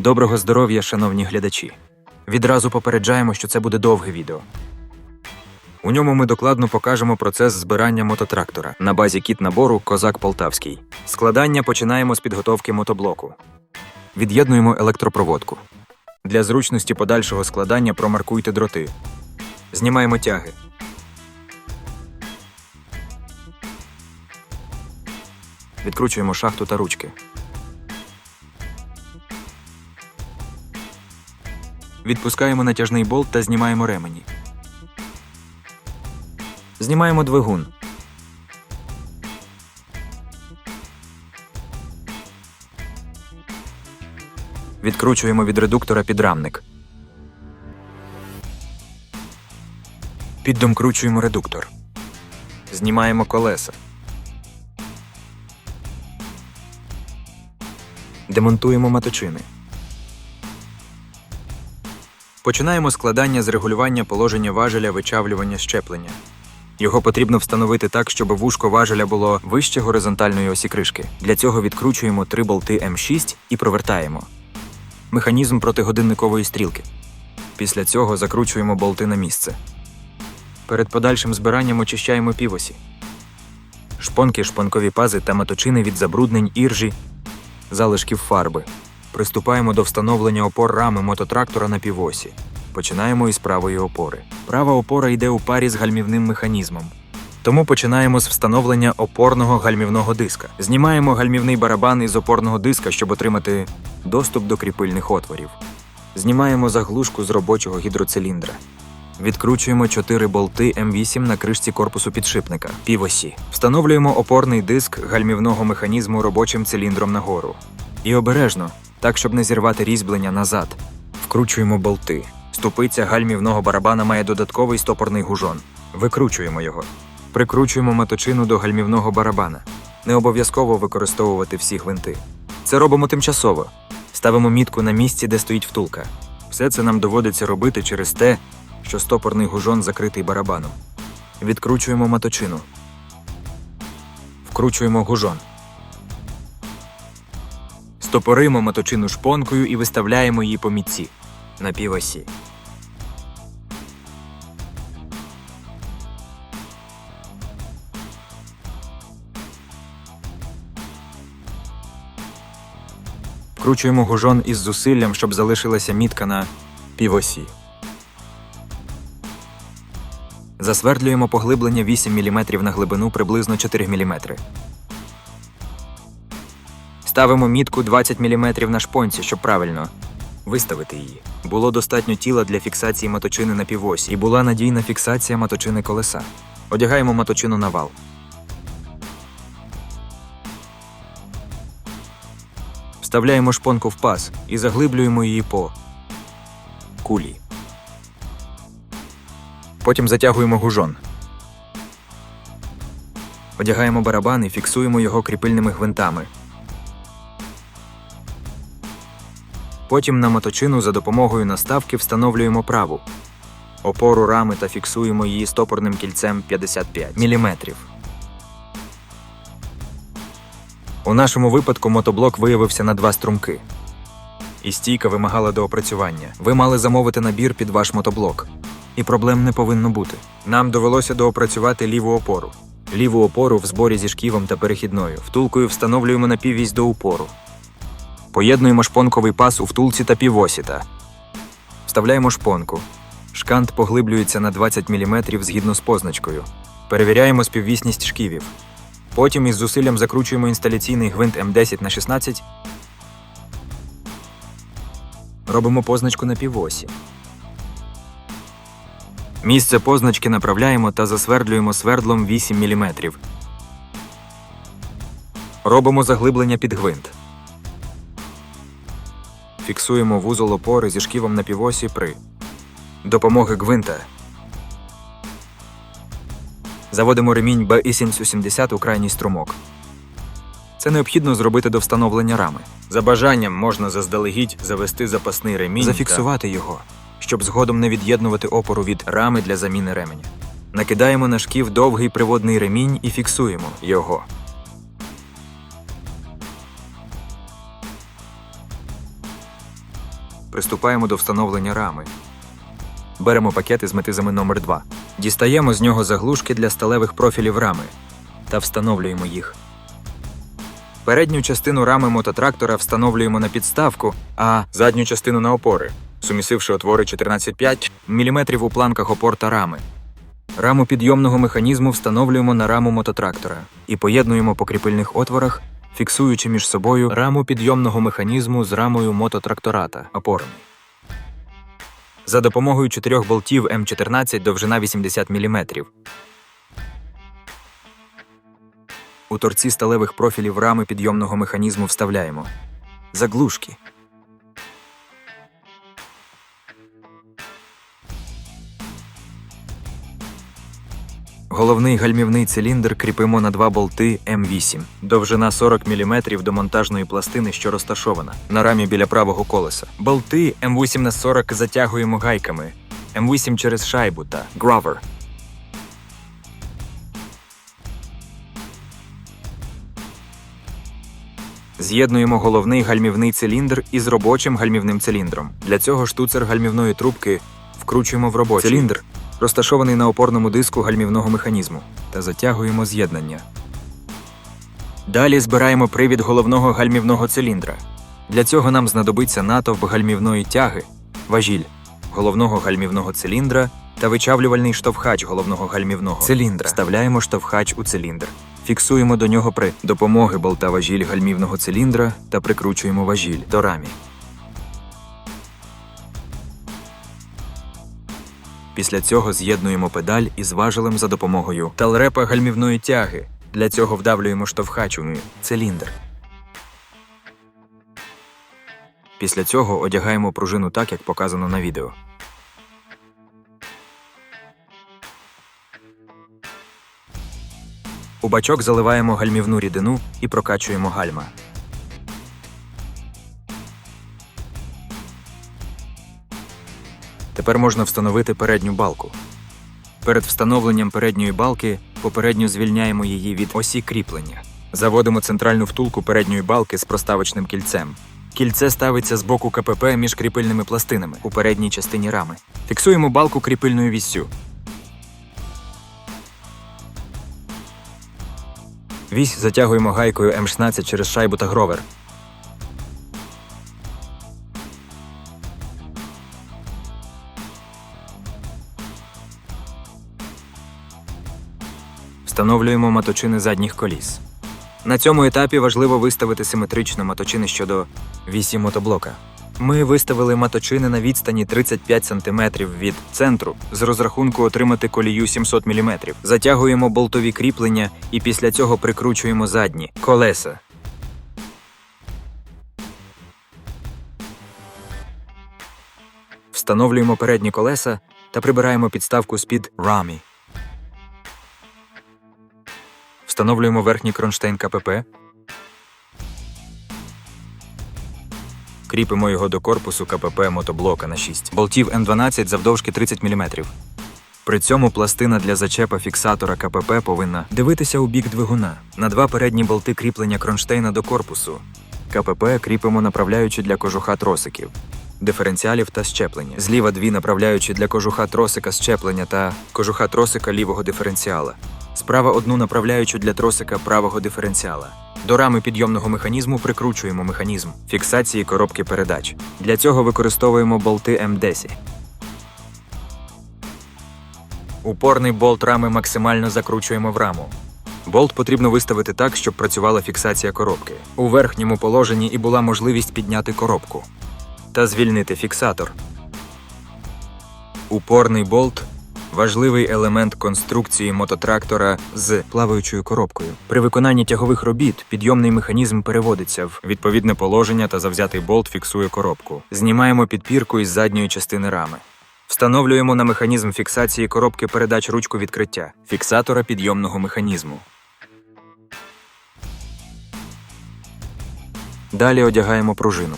Доброго здоров'я, шановні глядачі. Відразу попереджаємо, що це буде довге відео. У ньому ми докладно покажемо процес збирання мототрактора на базі кіт набору Козак Полтавський. Складання починаємо з підготовки мотоблоку. Від'єднуємо електропроводку. Для зручності подальшого складання промаркуйте дроти. Знімаємо тяги. Відкручуємо шахту та ручки. Відпускаємо натяжний болт та знімаємо ремені. Знімаємо двигун. Відкручуємо від редуктора підрамник. Піддомкручуємо редуктор. Знімаємо колеса. Демонтуємо маточини. Починаємо складання з регулювання положення важеля вичавлювання щеплення. Його потрібно встановити так, щоб вушко важеля було вище горизонтальної осі кришки. Для цього відкручуємо три болти М6 і провертаємо. Механізм протигодинникової стрілки. Після цього закручуємо болти на місце. Перед подальшим збиранням очищаємо півосі. Шпонки, шпонкові пази та маточини від забруднень іржі, залишків фарби. Приступаємо до встановлення опор рами мототрактора на півосі. Починаємо із правої опори. Права опора йде у парі з гальмівним механізмом. Тому починаємо з встановлення опорного гальмівного диска. Знімаємо гальмівний барабан із опорного диска, щоб отримати доступ до кріпильних отворів. Знімаємо заглушку з робочого гідроциліндра. Відкручуємо 4 болти М8 на кришці корпусу підшипника півосі. Встановлюємо опорний диск гальмівного механізму робочим циліндром нагору. І обережно, так щоб не зірвати різьблення назад. Вкручуємо болти. Ступиця гальмівного барабана має додатковий стопорний гужон. Викручуємо його. Прикручуємо моточину до гальмівного барабана. Не обов'язково використовувати всі гвинти. Це робимо тимчасово. Ставимо мітку на місці, де стоїть втулка. Все це нам доводиться робити через те, що стопорний гужон закритий барабаном. Відкручуємо моточину. Вкручуємо гужон. Стопоримо моточину шпонкою і виставляємо її по мітці на півосі. Вкручуємо гужон із зусиллям, щоб залишилася мітка на півосі. Засвердлюємо поглиблення 8 мм на глибину приблизно 4 мм. Ставимо мітку 20 мм на шпонці, щоб правильно виставити її. Було достатньо тіла для фіксації моточини на півосі і була надійна фіксація моточини колеса. Одягаємо моточину на вал. Вставляємо шпонку в паз і заглиблюємо її по кулі. Потім затягуємо гужон. Одягаємо барабан і фіксуємо його кріпильними гвинтами. Потім на моточину за допомогою наставки встановлюємо праву опору рами та фіксуємо її стопорним кільцем 55 мм. У нашому випадку мотоблок виявився на два струмки. І стійка вимагала доопрацювання. Ви мали замовити набір під ваш мотоблок. І проблем не повинно бути. Нам довелося доопрацювати ліву опору. Ліву опору в зборі зі шківом та перехідною. Втулкою встановлюємо напіввісь до упору. Поєднуємо шпонковий пас у втулці та півосі та вставляємо шпонку. Шкант поглиблюється на 20 мм згідно з позначкою. Перевіряємо співвісність шківів. Потім із зусиллям закручуємо інсталяційний гвинт М10 на 16. Робимо позначку на півосі. Місце позначки направляємо та засвердлюємо свердлом 8 мм. Робимо заглиблення під гвинт. Фіксуємо вузол опори зі шківом на півосі при допомоги гвинта. Заводимо ремінь BI-70 у крайній струмок. Це необхідно зробити до встановлення рами. За бажанням можна заздалегідь завести запасний ремінь, зафіксувати його, щоб згодом не від'єднувати опору від рами для заміни ременя. Накидаємо на шків довгий приводний ремінь і фіксуємо його. Приступаємо до встановлення рами. Беремо пакет із метизами номер 2 Дістаємо з нього заглушки для сталевих профілів рами та встановлюємо їх. Передню частину рами мототрактора встановлюємо на підставку, а задню частину на опори, сумісивши отвори 14,5 мм у планках опор та рами. Раму підйомного механізму встановлюємо на раму мототрактора і поєднуємо по кріпильних отворах, фіксуючи між собою раму підйомного механізму з рамою мототрактората опорами. За допомогою чотирьох болтів М14 довжина 80 мм. У торці сталевих профілів рами підйомного механізму вставляємо заглушки. Головний гальмівний циліндр кріпимо на два болти М8, довжина 40 мм до монтажної пластини, що розташована на рамі біля правого колеса. Болти М8 на 40 затягуємо гайками, М8 через шайбу та гравер. З'єднуємо головний гальмівний циліндр із робочим гальмівним циліндром. Для цього штуцер гальмівної трубки вкручуємо в робочий циліндр, розташований на опорному диску гальмівного механізму, та затягуємо з'єднання. Далі збираємо привід головного гальмівного циліндра. Для цього нам знадобиться натовп гальмівної тяги, важіль головного гальмівного циліндра та вичавлювальний штовхач головного гальмівного циліндра. Вставляємо штовхач у циліндр. Фіксуємо до нього при допомоги болта важіль гальмівного циліндра та прикручуємо важіль до рамі. Після цього з'єднуємо педаль із важелем за допомогою талрепа гальмівної тяги. Для цього вдавлюємо штовхач у циліндр. Після цього одягаємо пружину так, як показано на відео. У бачок заливаємо гальмівну рідину і прокачуємо гальма. Тепер можна встановити передню балку. Перед встановленням передньої балки попередньо звільняємо її від осі кріплення. Заводимо центральну втулку передньої балки з проставочним кільцем. Кільце ставиться з боку КПП між кріпильними пластинами у передній частині рами. Фіксуємо балку кріпильною віссю. Вісь затягуємо гайкою М16 через шайбу та гровер. Встановлюємо моточини задніх коліс. На цьому етапі важливо виставити симетрично моточини щодо вісі мотоблока. Ми виставили моточини на відстані 35 см від центру з розрахунку отримати колію 700 мм. Затягуємо болтові кріплення і після цього прикручуємо задні колеса. Встановлюємо передні колеса та прибираємо підставку з-під рамі. Встановлюємо верхній кронштейн КПП. Кріпимо його до корпусу КПП мотоблока на 6 болтів М12 завдовжки 30 мм. При цьому пластина для зачепа фіксатора КПП повинна дивитися у бік двигуна. На два передні болти кріплення кронштейна до корпусу. КПП кріпимо направляючи для кожуха тросиків, диференціалів та щеплення. Зліва дві направляючі для кожуха тросика щеплення та кожуха тросика лівого диференціала. Справа одну направляючу для тросика правого диференціала. До рами підйомного механізму прикручуємо механізм фіксації коробки передач. Для цього використовуємо болти М10. Упорний болт рами максимально закручуємо в раму. Болт потрібно виставити так, щоб працювала фіксація коробки. У верхньому положенні і була можливість підняти коробку та звільнити фіксатор. Упорний болт важливий елемент конструкції мототрактора з плаваючою коробкою. При виконанні тягових робіт підйомний механізм переводиться в відповідне положення та завзятий болт фіксує коробку. Знімаємо підпірку із задньої частини рами. Встановлюємо на механізм фіксації коробки передач ручку відкриття фіксатора підйомного механізму. Далі одягаємо пружину.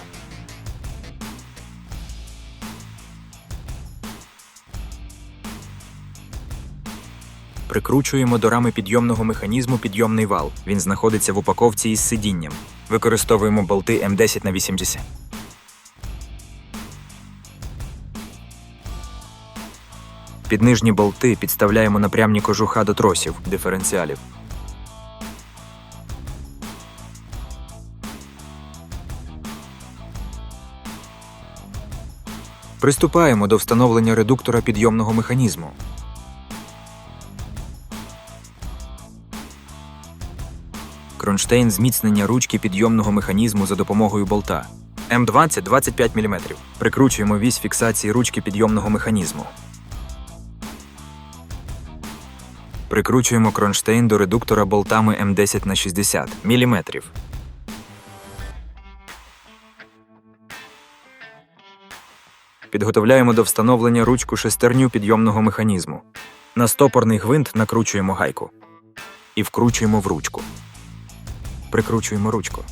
Прикручуємо до рами підйомного механізму підйомний вал. Він знаходиться в упаковці із сидінням. Використовуємо болти М10 на 80. Під нижні болти підставляємо напрямні кожуха до тросів диференціалів. Приступаємо до встановлення редуктора підйомного механізму. Кронштейн зміцнення ручки підйомного механізму за допомогою болта. М20 25 мм. Прикручуємо вісь фіксації ручки підйомного механізму. Прикручуємо кронштейн до редуктора болтами М10 на 60 мм. Підготовляємо до встановлення ручку шестерню підйомного механізму. На стопорний гвинт накручуємо гайку і вкручуємо в ручку. Прикручуємо ручку.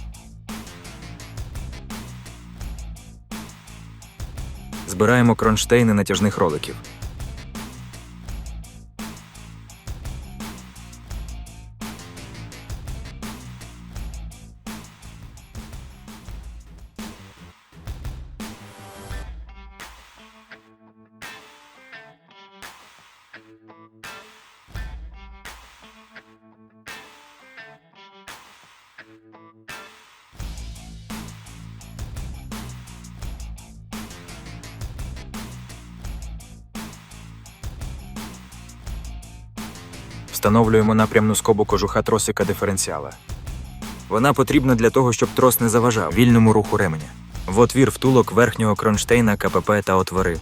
Збираємо кронштейни натяжних роликів. Встановлюємо напрямну скобу кожуха тросика диференціала. Вона потрібна для того, щоб трос не заважав вільному руху ременя. В отвір втулок верхнього кронштейна КПП та отвори.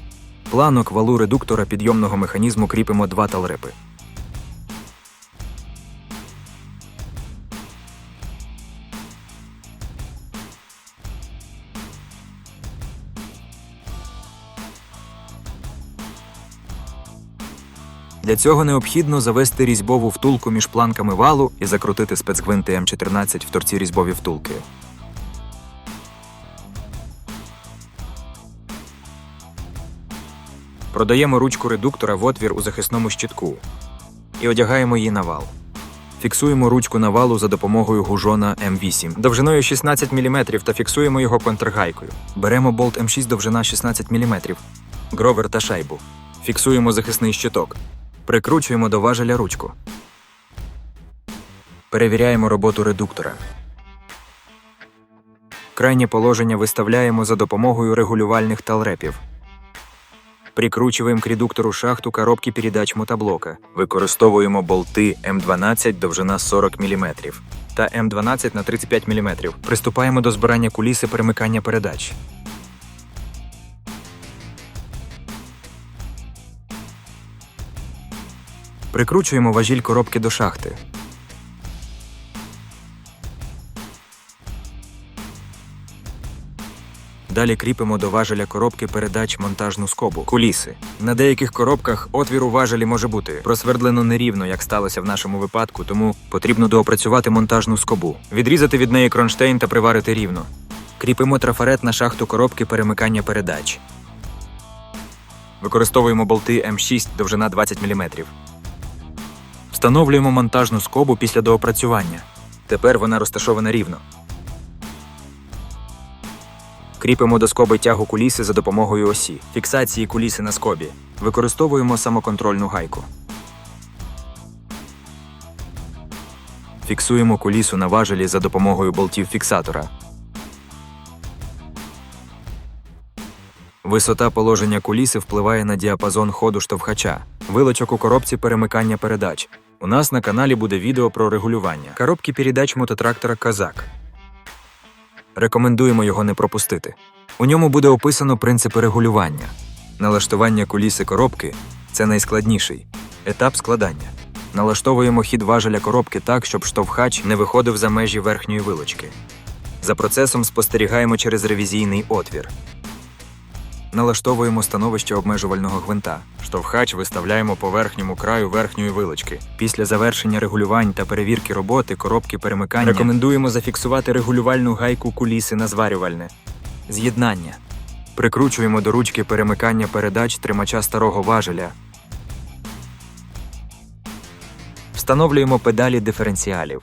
Планок валу редуктора підйомного механізму кріпимо два талрепи. Для цього необхідно завести різьбову втулку між планками валу і закрутити спецгвинти М14 в торці різьбові втулки. Продаємо ручку редуктора в отвір у захисному щитку і одягаємо її на вал. Фіксуємо ручку на валу за допомогою гужона М8 довжиною 16 мм та фіксуємо його контргайкою. Беремо болт М6 довжина 16 мм, гровер та шайбу. Фіксуємо захисний щиток. Прикручуємо до важеля ручку. Перевіряємо роботу редуктора. Крайнє положення виставляємо за допомогою регулювальних талрепів. Прикручуємо к редуктору шахту коробки передач мотоблока. Використовуємо болти М12 довжина 40 мм та М12 на 35 мм. Приступаємо до збирання куліси перемикання передач. Прикручуємо важіль коробки до шахти. Далі кріпимо до важеля коробки передач монтажну скобу. Куліси. На деяких коробках отвір у важелі може бути просвердлено нерівно, як сталося в нашому випадку, тому потрібно доопрацювати монтажну скобу, відрізати від неї кронштейн та приварити рівно. Кріпимо трафарет на шахту коробки перемикання передач. Використовуємо болти М6 довжина 20 мм. Встановлюємо монтажну скобу після доопрацювання. Тепер вона розташована рівно. Кріпимо до скоби тягу куліси за допомогою осі. Фіксації куліси на скобі. Використовуємо самоконтрольну гайку. Фіксуємо кулісу на важелі за допомогою болтів фіксатора. Висота положення куліси впливає на діапазон ходу штовхача. Вилочок у коробці перемикання передач. У нас на каналі буде відео про регулювання. Коробки передач мототрактора Казак. Рекомендуємо його не пропустити. У ньому буде описано принципи регулювання. Налаштування куліси коробки це найскладніший етап складання. Налаштовуємо хід важеля коробки так, щоб штовхач не виходив за межі верхньої вилочки. За процесом спостерігаємо через ревізійний отвір. Налаштовуємо становище обмежувального гвинта. Штовхач виставляємо по верхньому краю верхньої вилочки. Після завершення регулювань та перевірки роботи коробки перемикання рекомендуємо зафіксувати регулювальну гайку куліси на зварювальне. З'єднання. Прикручуємо до ручки перемикання передач тримача старого важеля. Встановлюємо педалі диференціалів.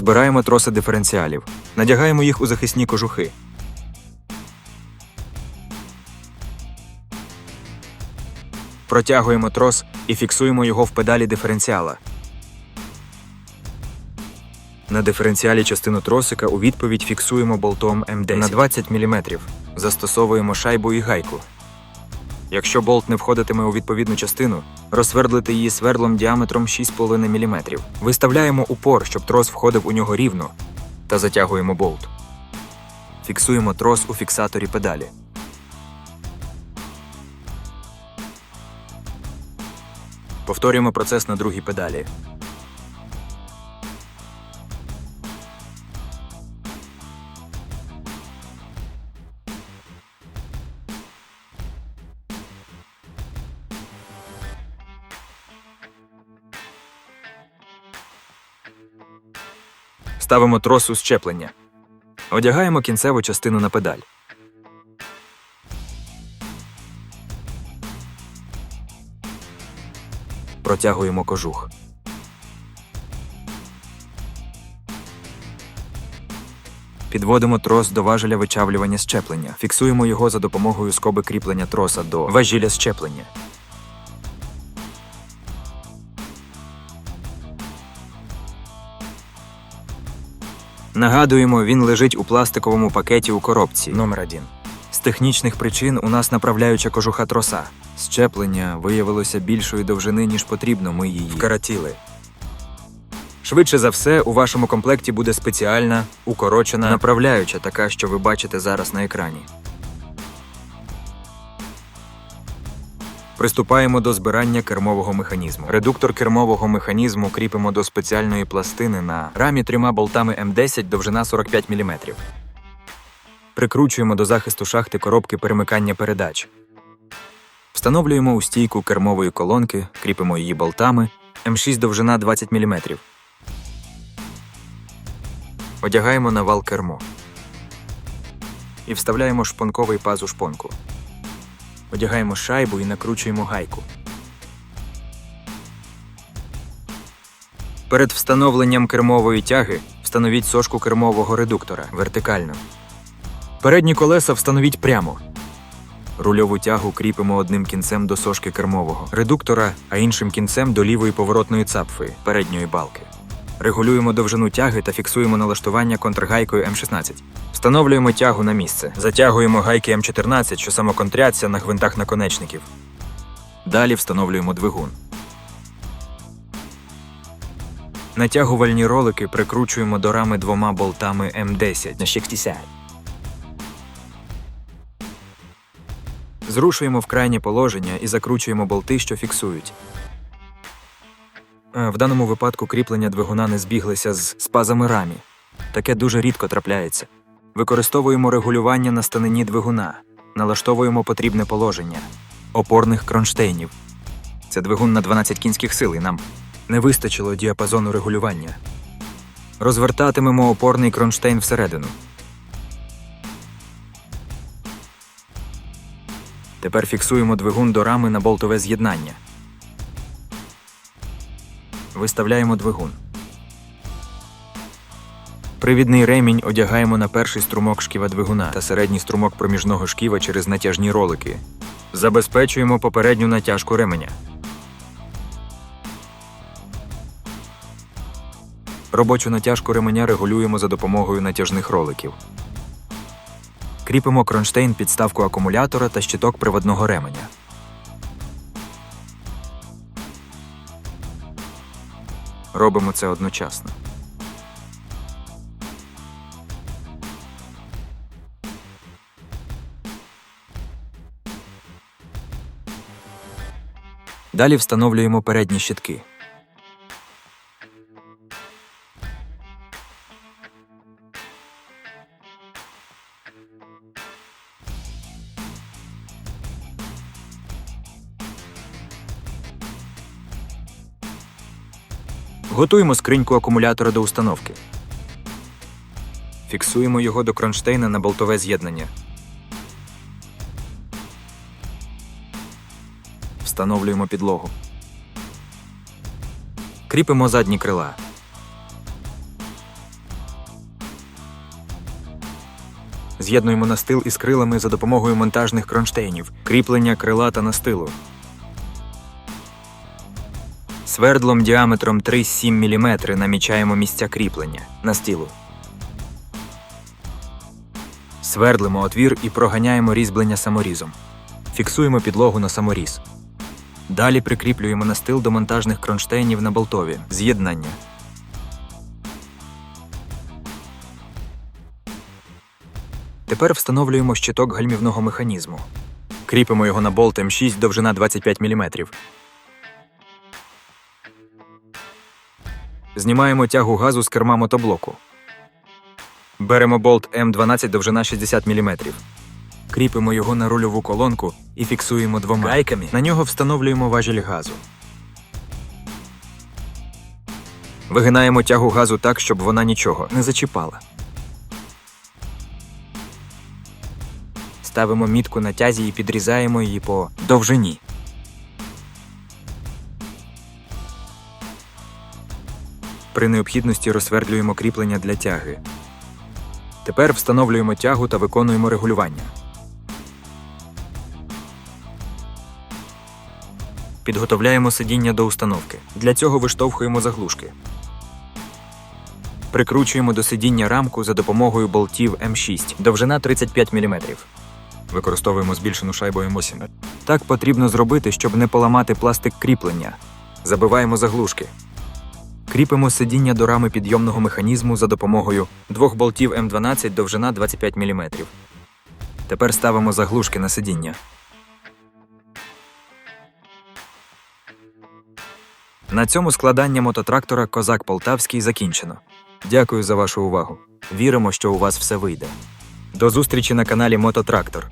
Збираємо троси диференціалів. Надягаємо їх у захисні кожухи. Протягуємо трос і фіксуємо його в педалі диференціала. На диференціалі частину тросика у відповідь фіксуємо болтом М10 на 20 мм. Застосовуємо шайбу і гайку. Якщо болт не входитиме у відповідну частину, розсвердлити її свердлом діаметром 6,5 мм. Виставляємо упор, щоб трос входив у нього рівно, та затягуємо болт. Фіксуємо трос у фіксаторі педалі. Повторюємо процес на другій педалі. Ставимо трос у щеплення. Одягаємо кінцеву частину на педаль. Протягуємо кожух. Підводимо трос до важеля вичавлювання щеплення. Фіксуємо його за допомогою скоби кріплення троса до важіля щеплення. Нагадуємо, він лежить у пластиковому пакеті у коробці номер 1 З технічних причин у нас направляюча кожуха троса. Щеплення виявилося більшої довжини, ніж потрібно. Ми її вкоротіли. Швидше за все, у вашому комплекті буде спеціальна, укорочена направляюча, така, що ви бачите зараз на екрані. Приступаємо до збирання кермового механізму. Редуктор кермового механізму кріпимо до спеціальної пластини на рамі трьома болтами М10 довжина 45 мм. Прикручуємо до захисту шахти коробки перемикання передач. Встановлюємо у стійку кермової колонки, кріпимо її болтами М6 довжина 20 мм. Одягаємо на вал кермо. І вставляємо шпонковий паз у шпонку. Одягаємо шайбу і накручуємо гайку. Перед встановленням кермової тяги встановіть сошку кермового редуктора вертикально. Передні колеса встановіть прямо. Рульову тягу кріпимо одним кінцем до сошки кермового редуктора, а іншим кінцем до лівої поворотної цапфи передньої балки. Регулюємо довжину тяги та фіксуємо налаштування контргайкою М16. Встановлюємо тягу на місце. Затягуємо гайки М14, що самоконтряться на гвинтах наконечників. Далі встановлюємо двигун. Натягувальні ролики прикручуємо до рами двома болтами М10 на 60. Зрушуємо в крайнє положення і закручуємо болти, що фіксують. В даному випадку кріплення двигуна не збіглися з спазами рамі. Таке дуже рідко трапляється. Використовуємо регулювання на станині двигуна, налаштовуємо потрібне положення опорних кронштейнів. Це двигун на 12 кінських сил, і нам не вистачило діапазону регулювання. Розвертатимемо опорний кронштейн всередину. Тепер фіксуємо двигун до рами на болтове з'єднання. Виставляємо двигун. Привідний ремінь одягаємо на перший струмок шківа двигуна та середній струмок проміжного шківа через натяжні ролики. Забезпечуємо попередню натяжку ременя. Робочу натяжку ременя регулюємо за допомогою натяжних роликів. Кріпимо кронштейн підставку акумулятора та щиток приводного ременя. Робимо це одночасно. Далі встановлюємо передні щитки. Готуємо скриньку акумулятора до установки. Фіксуємо його до кронштейна на болтове з'єднання. Встановлюємо підлогу. Кріпимо задні крила. З'єднуємо настил із крилами за допомогою монтажних кронштейнів, кріплення крила та настилу. Свердлом діаметром 3,7 мм намічаємо місця кріплення настилу. Свердлимо отвір і проганяємо різьблення саморізом. Фіксуємо підлогу на саморіз. Далі прикріплюємо настил до монтажних кронштейнів на болтові. З'єднання. Тепер встановлюємо щиток гальмівного механізму. Кріпимо його на болт М6 довжина 25 мм. Знімаємо тягу газу з керма мотоблоку. Беремо болт М12 довжина 60 мм. Кріпимо його на рульову колонку і фіксуємо двома гайками. На нього встановлюємо важіль газу. Вигинаємо тягу газу так, щоб вона нічого не зачіпала. Ставимо мітку на тязі і підрізаємо її по довжині. При необхідності розсвердлюємо кріплення для тяги. Тепер встановлюємо тягу та виконуємо регулювання. Підготовляємо сидіння до установки. Для цього виштовхуємо заглушки. Прикручуємо до сидіння рамку за допомогою болтів М6, довжина 35 мм. Використовуємо збільшену шайбу М8. Так потрібно зробити, щоб не поламати пластик кріплення. Забиваємо заглушки. Кріпимо сидіння до рами підйомного механізму за допомогою двох болтів М12 довжина 25 мм. Тепер ставимо заглушки на сидіння. На цьому складання мототрактора Козак Полтавський закінчено. Дякую за вашу увагу. Віримо, що у вас все вийде. До зустрічі на каналі Мототрактор.